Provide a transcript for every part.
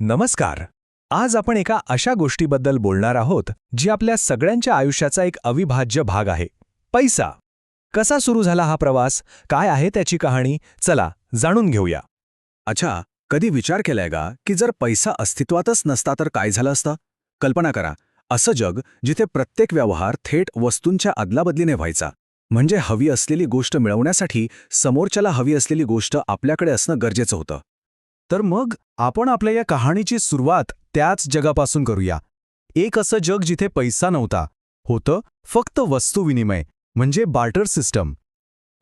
नमस्कार. आज आपण एका अशा गोष्टीबद्दल बोलणार आहोत जी आपल्या सगळ्यांच्या आयुष्याचा एक अविभाज्य भाग आहे. पैसा. कसा सुरू झाला हा प्रवास? काय आहे त्याची कहाणी? चला जाणून घेऊया. अच्छा कधी विचार केलाय का की जर पैसा अस्तित्वातच नसता तर काय झालं असतं? कल्पना करा असं जग जिथे प्रत्येक व्यवहार थेट वस्तूंच्या अदलाबदलीने व्हायचा. म्हणजे हवी असलेली गोष्ट मिळवण्यासाठी समोरच्याला हवी असलेली गोष्ट आपल्याकडे असणं गरजेचं होतं. तर मग आपण आपल्या या कहाणीची सुरुवात त्याच जगापासून करूया. एक असं जग जिथे पैसा नव्हता होतं फक्त वस्तुविनिमय म्हणजे बार्टर सिस्टम.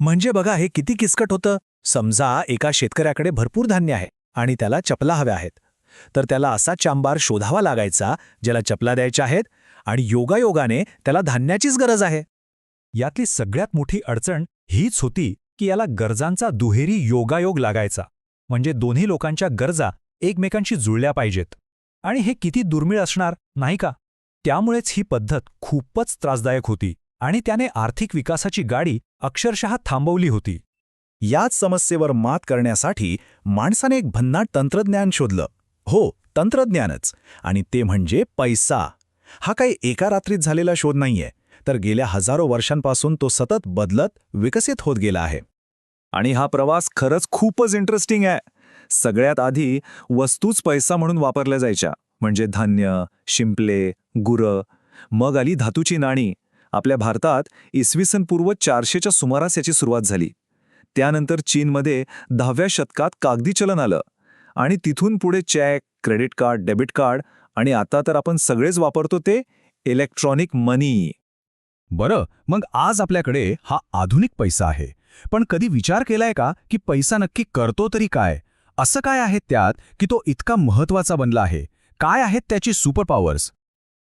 म्हणजे बघा हे किती किचकट होतं. समजा एका शेतकऱ्याकडे भरपूर धान्य आहे आणि त्याला चपला हव्या आहेत. तर त्याला असा चांबार शोधावा लागायचा ज्याला चपला द्यायच्या आहेत आणि योगायोगाने त्याला धान्याचीच गरज आहे. यातली सगळ्यात मोठी अडचण हीच होती की याला गरजांचा दुहेरी योगायोग लागायचा. म्हणजे दोन्ही लोकांच्या गरजा एकमेकांशी जुळल्या पाहिजेत. आणि हे किती दुर्मिळ असणार नाही का? त्यामुळेच ही पद्धत खूपच त्रासदायक होती आणि त्याने आर्थिक विकासाची गाडी अक्षरशः थांबवली होती. याच समस्येवर मात करण्यासाठी माणसाने एक भन्नाट तंत्रज्ञान शोधलं. हो तंत्रज्ञानच. आणि ते म्हणजे पैसा. हा काही एका रात्रीत झालेला शोध नाहीये तर गेल्या हजारो वर्षांपासून तो सतत बदलत विकसित होत गेला आहे. आणि हा प्रवास खरंच खूपच इंटरेस्टिंग आहे. सगळ्यात आधी वस्तूच पैसा म्हणून वापरल्या जायच्या. म्हणजे धान्य शिंपले गुरं. मग आली धातूची नाणी. आपल्या भारतात इसवी सन पूर्व चारशेच्या सुमारास याची सुरुवात झाली. त्यानंतर चीनमध्ये दहाव्या शतकात कागदी चलन आलं. आणि तिथून पुढे cheque credit card debit card आणि आता तर आपण सगळेच वापरतो ते इलेक्ट्रॉनिक मनी. बरं मग आज आपल्याकडे हा आधुनिक पैसा आहे. पण कधी विचार केलाय का की पैसा नक्की करतो तरी काय? असं काय आहे त्यात की तो इतका महत्त्वाचा बनला आहे? काय आहेत त्याची सुपर पॉवर्स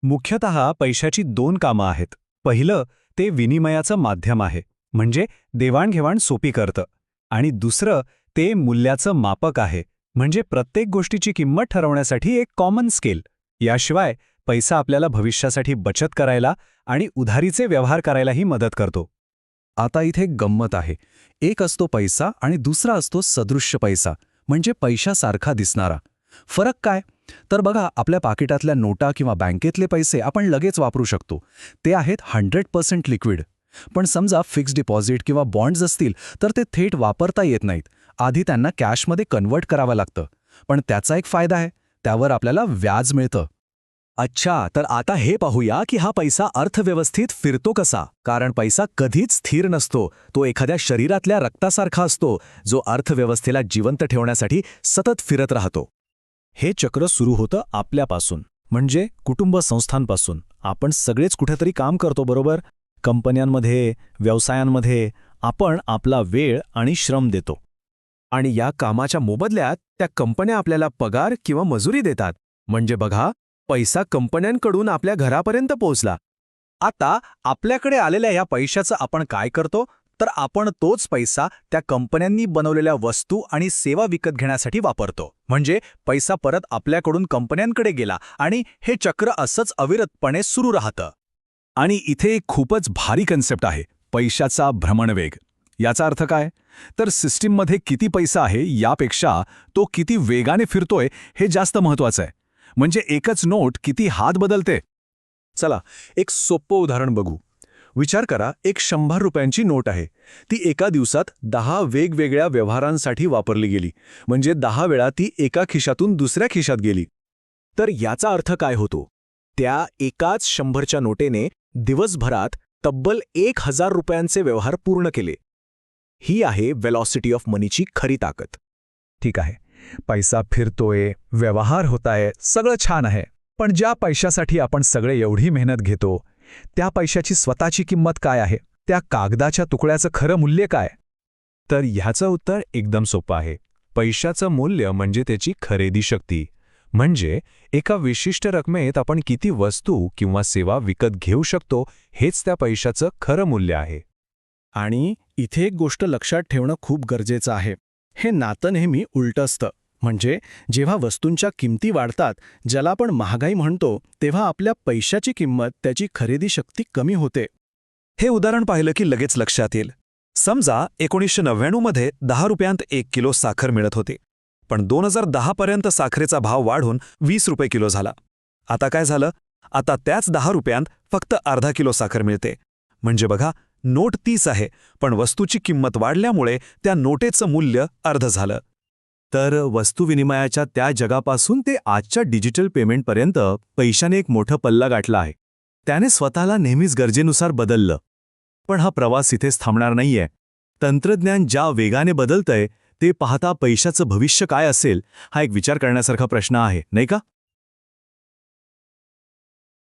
मुख्यतः पैशाची दोन कामं आहेत. पहिलं ते विनिमयाचं माध्यम आहे. म्हणजे देवाणघेवाण सोपी करतं. आणि दुसरं ते मूल्याचं मापक आहे. म्हणजे प्रत्येक गोष्टीची किंमत ठरवण्यासाठी एक कॉमन स्केल याशिवाय पैसा आपल्याला भविष्यासाठी बचत करायला आणि उधारीचे व्यवहार करायलाही मदत करतो. आता इथे गंमत आहे. एक असतो पैसा आणि दुसरा असतो सदृश्य पैसा म्हणजे पैशासारखा दिसणारा. फरक काय? तर बघा आपल्या पाकिटातल्या नोटा किंवा बँकेतले पैसे आपण लगेच वापरू शकतो. ते आहेत हंड्रेड पर्सेंट लिक्विड. पण समजा फिक्स्ड डिपॉझिट किंवा बॉन्ड्स असतील तर ते थेट वापरता येत नाहीत. आधी त्यांना कॅशमध्ये कन्वर्ट करावं लागतं. पण त्याचा एक फायदा आहे. त्यावर आपल्याला व्याज मिळतं. अच्छा तर आता हे पाहूया की हा पैसा अर्थव्यवस्थेत फिरतो कसा. कारण पैसा कधीच स्थिर नसतो. तो एखाद्या शरीरातल्या रक्तासारखा असतो जो अर्थव्यवस्थेला जिवंत ठेवण्यासाठी सतत फिरत राहतो. हे चक्र सुरू होतं आपल्यापासून. म्हणजे कुटुंब संस्थांपासून. आपण सगळेच कुठेतरी काम करतो बरोबर? कंपन्यांमध्ये व्यवसायांमध्ये आपण आपला वेळ आणि श्रम देतो. आणि या कामाच्या मोबदल्यात त्या कंपन्या आपल्याला पगार किंवा मजुरी देतात. म्हणजे बघा पैसा कंपन्यांकडून आपल्या घरापर्यंत पोहोचला. आता आपल्याकडे आलेल्या या पैशाचं आपण काय करतो? तर आपण तोच पैसा त्या कंपन्यांनी बनवलेल्या वस्तू आणि सेवा विकत घेण्यासाठी वापरतो. म्हणजे पैसा परत आपल्याकडून कंपन्यांकडे गेला आणि हे चक्र असंच अविरतपणे सुरू राहतं. आणि इथे एक खूपच भारी कन्सेप्ट आहे पैशाचा भ्रमणवेग. याचा अर्थ काय? तर सिस्टीममध्ये किती पैसा आहे यापेक्षा तो किती वेगाने फिरतोय हे जास्त महत्वाचं आहे. म्हणजे एकच नोट किती हात बदलते? चला एक सोपं उदाहरण बघू. विचार करा एक शंभर रुपयांची नोट आहे. ती एका दिवसात दहा वेगवेगळ्या व्यवहारांसाठी वापरली गेली. म्हणजे दहा वेळा ती एका खिशातून दुसऱ्या खिशात गेली. तर याचा अर्थ काय होतो? त्या एकाच शंभरच्या नोटेने दिवसभरात तब्बल एक हजार रुपयांचे व्यवहार पूर्ण केले. ही आहे वेलॉसिटी ऑफ मनीची खरी ताकद. ठीक आहे. पैसा फिरतोय व्यवहार होताय सगळं छान आहे. पण ज्या पैशासाठी आपण सगळे एवढी मेहनत घेतो त्या पैशाची स्वतःची किंमत काय आहे? त्या कागदाच्या तुकड्याचं खरं मूल्य काय? तर ह्याचं उत्तर एकदम सोपं आहे. पैशाचं मूल्य म्हणजे त्याची खरेदी शक्ती. म्हणजे एका विशिष्ट रकमेत आपण किती वस्तू किंवा सेवा विकत घेऊ शकतो हेच त्या पैशाचं खरं मूल्य आहे. आणि इथे एक गोष्ट लक्षात ठेवणं खूप गरजेचं आहे. हे नातं नेहमी उलटं असतं. म्हणजे जेव्हा वस्तूंच्या किमती वाढतात ज्याला आपण महागाई म्हणतो तेव्हा आपल्या पैशाची किंमत त्याची खरेदी शक्ती कमी होते. हे उदाहरण पाहिलं की लगेच लक्षात येईल. समजा एकोणीसशे नव्याण्णवमध्ये दहा रुपयांत एक किलो साखर मिळत होते. पण दोन हजार दहापर्यंत साखरेचा भाव वाढून वीस रुपये किलो झाला. आता काय झालं? आता त्याच दहा रुपयांत फक्त अर्धा किलो साखर मिळते. म्हणजे बघा नोट तीच आहे पण वस्तूची किंमत वाढल्यामुळे त्या नोटेचं मूल्य अर्ध झालं. तर वस्तू विनिमयाच्या त्या जगापासून ते आजच्या डिजिटल पेमेंटपर्यंत पैशाने एक मोठं पल्ला गाठला आहे. त्याने स्वतःला नेहमीच गरजेनुसार बदललं. पण हा प्रवास इथेच थांबणार नाहीये. तंत्रज्ञान ज्या वेगाने बदलतंय ते पाहता पैशाचं भविष्य काय असेल हा एक विचार करण्यासारखा प्रश्न आहे नाही का?